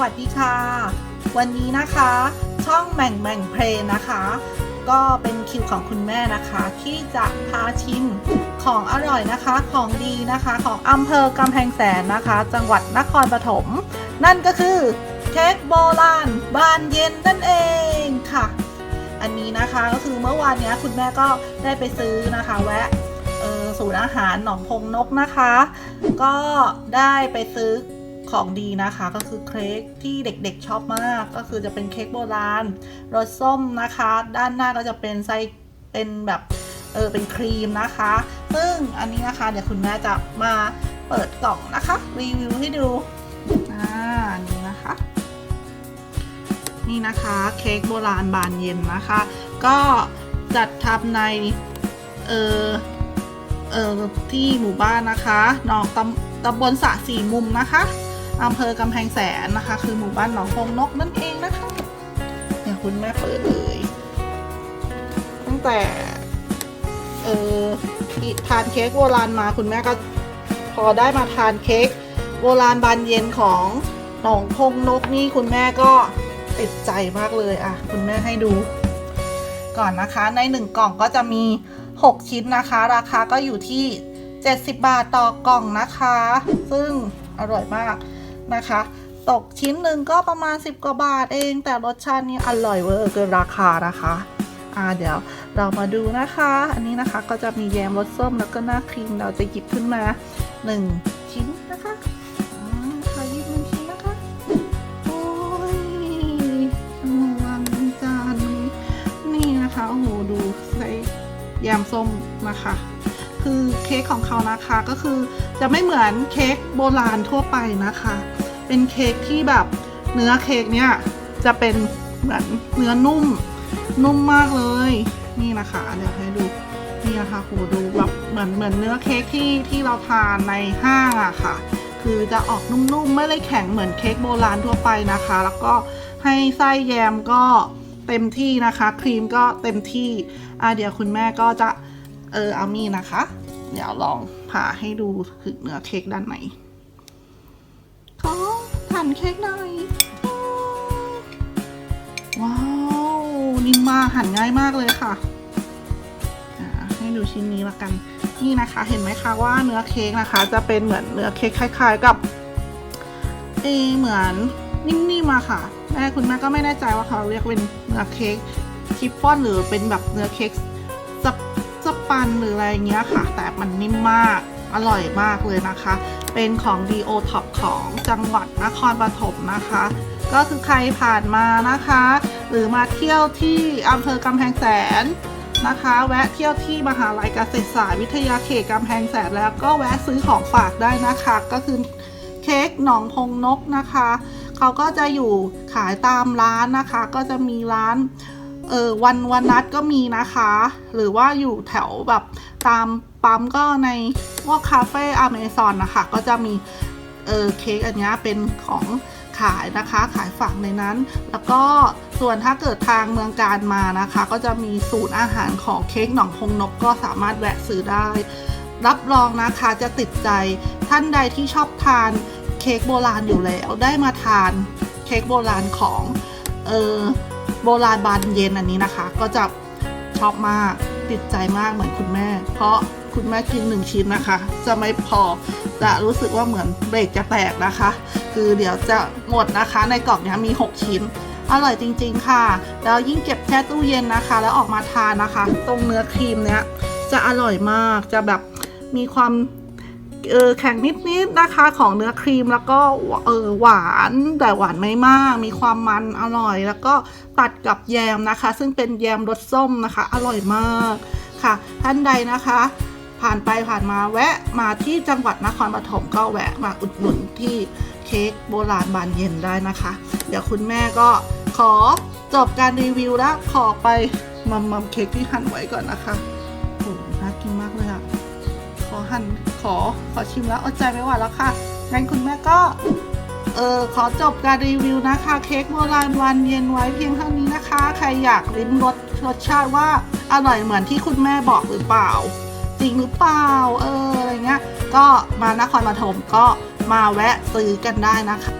วัสดีค่ะ วันนี้นะคะ ช่องแหม่งแหม่งเพลงนะคะ ก็เป็นคิวของคุณแม่นะคะ ที่จะพาชิมของอร่อยนะคะของดีนะคะ ของอำเภอกำแพงแสนนะคะ จังหวัดนครปฐมนั่นก็คือเค้กโบราณบานเย็นนั่นเองค่ะ อันนี้นะคะก็คือเมื่อวานนี้คุณแม่ก็ได้ไปซื้อนะคะ แวะเออศูนย์อาหารหนองพงนกนะคะ ก็ได้ไปซื้อ ของดีนะคะก็คือเค้กที่เด็กๆชอบมากก็คือจะเป็นเค้กโบราณรสส้มนะคะ ด้านหน้าก็จะเป็นไส้เป็นแบบเออเป็นครีมนะคะ ซึ่งอันนี้นะคะเดี๋ยวคุณแม่จะมาเปิดกล่องนะคะ รีวิวให้ดูอ่านี้นะคะ นี่นะคะเค้กโบราณบานเย็นนะคะ ก็จัดทำในเออเออที่หมู่บ้านนะคะนองตำตำบลสะสี่มุมนะคะ อำเภอกำแพงแสนนะคะ คือหมู่บ้านหนองพงนกนั่นเองนะคะเดี๋ยคุณแม่เปิดเลย ตั้งแต่ เออทานเค้กโบราณมาคุณแม่ก็พอได้มาทานเค้กโบราณบานเย็นของหนองพงนกนี่คุณแม่ก็ติดใจมากเลยอะ คุณแม่ให้ดู ก่อนนะคะในหนึ่งกล่องก็จะมี 6 ชิ้นนะคะ ราคาก็อยู่ที่ 70 บาทต่อกล่องนะคะ ซึ่งอร่อยมาก นะคะ ตกชิ้นหนึ่งก็ประมาณ 10 กว่าบาทเอง แต่รสชาตินี่อร่อยเวอร์เกินราคานะคะอ่าเดี๋ยวเรามาดูนะคะ อันนี้นะคะก็จะมีแยมรสส้มแล้วก็หน้าครีมเราจะหยิบขึ้นมา 1 ชิ้นนะคะอ่าขอหยิบหนึ่งชิ้นนะคะ โอ้ยวางจานนี้นี่นะคะโอ้โหดูใส่แยมส้มนะคะ คือเค้กของเขานะคะก็คือจะไม่เหมือนเค้กโบราณทั่วไปนะคะ เป็นเค้กที่แบบเนื้อเค้กเนี่ยจะเป็นเหมือนเนื้อนุ่มนุ่มมากเลยนี่นะคะเดี๋ยวให้ดูนี่นะคะโหดูแบบเหมือนเหมือนเนื้อเค้กที่ที่เราทานในห้างอะค่ะ คือจะออกนุ่มๆไม่ได้แข็งเหมือนเค้กโบราณทั่วไปนะคะ แล้วก็ให้ไส้แยมก็เต็มที่นะคะ ครีมก็เต็มที่อะเดี๋ยวคุณแม่ก็จะ เออเอามีนะคะ เดี๋ยวลองผ่าให้ดูถึงเนื้อเค้กด้านในขอหั่นเค้กหน่อย ว้าว นิ่มมากหั่นง่ายมากเลยค่ะ ให้ดูชิ้นนี้ละกัน นี่นะคะเห็นไหมคะว่าเนื้อเค้กนะคะ จะเป็นเหมือนเนื้อเค้กคล้าย ๆ กับเอเหมือนนิ่มๆมาค่ะแม่คุณแม่ก็ไม่แน่ใจว่าเขาเรียกเป็นเนื้อเค้กชิฟฟ่อนหรือเป็นแบบเนื้อเค้ก ปสปันหรืออะไรเงี้ยค่ะ แต่มันนิ่มมาก อร่อยมากเลยนะคะ เป็นของดีโอท็อปของจังหวัดนครปฐมนะคะ ก็คือใครผ่านมานะคะ หรือมาเที่ยวที่อำเภอกำแพงแสนนะคะ แวะเที่ยวที่มหาลัยเกษตรศาสตร์วิทยาเขตกำแพงแสนแล้วก็แวะซื้อของฝากได้นะคะ ก็คือเค้กหนองพงนกนะคะ เขาก็จะอยู่ขายตามร้านนะคะ ก็จะมีร้าน เออวันวันนัดก็มีนะคะ หรือว่าอยู่แถวแบบตามปั๊มก็ในพวกคาเฟ่อเมซอนนะคะ ก็จะมีเออเค้กอันนี้เป็นของขายนะคะขายฝากในนั้น แล้วก็ส่วนถ้าเกิดทางเมืองการมานะคะ ก็จะมีศูนย์อาหารของเค้กหนองพงนกก็สามารถแวะซื้อได้ รับรองนะคะจะติดใจท่านใดที่ชอบทานเค้กโบราณอยู่แล้วได้มาทานเค้กโบราณของเออ โบราณบานเย็นอันนี้นะคะ ก็จะชอบมากติดใจมากเหมือนคุณแม่ เพราะคุณแม่กินหนึ่งชิ้นนะคะ จะไม่พอจะรู้สึกว่าเหมือนเบรกจะแตกนะคะ คือเดี๋ยวจะหมดนะคะ ในกล่องนี้มี 6 ชิ้นอร่อยจริง ๆ ค่ะ แล้วยิ่งเก็บแช่ตู้เย็นนะคะ แล้วออกมาทานนะคะ ตรงเนื้อครีมเนี้ยจะอร่อยมากจะแบบมีความ เออแข็งนิดๆนะคะของเนื้อครีมแล้วก็เออหวานแต่หวานไม่มาก มีความมันอร่อย แล้วก็ตัดกับแยมนะคะ ซึ่งเป็นแยมรสส้มนะคะ อร่อยมากค่ะ ท่านใดนะคะ ผ่านไปผ่านมาแวะมาที่จังหวัดนครปฐมก็แวะมาอุดหนุนที่เค้กโบราณบานเย็นได้นะคะ เดี๋ยวคุณแม่ก็ขอจบการรีวิวแล้วขอไปมัมมัมเค้กที่หั่นไว้ก่อนนะคะโหน่ากินมากเลยอะ ขอหั่นขอขอชิมแล้วอดใจไม่ไหวแล้วค่ะ งั้นคุณแม่ก็ เออขอจบการรีวิวนะคะ เค้กโบราณวันเย็นไว้เพียงเท่านี้นะคะ ใครอยากลิ้มรสรสชาติว่าอร่อยเหมือนที่คุณแม่บอกหรือเปล่า จริงหรือเปล่า เอออะไรเงี้ย ก็มานครปฐมก็มาแวะซื้อกันได้นะคะ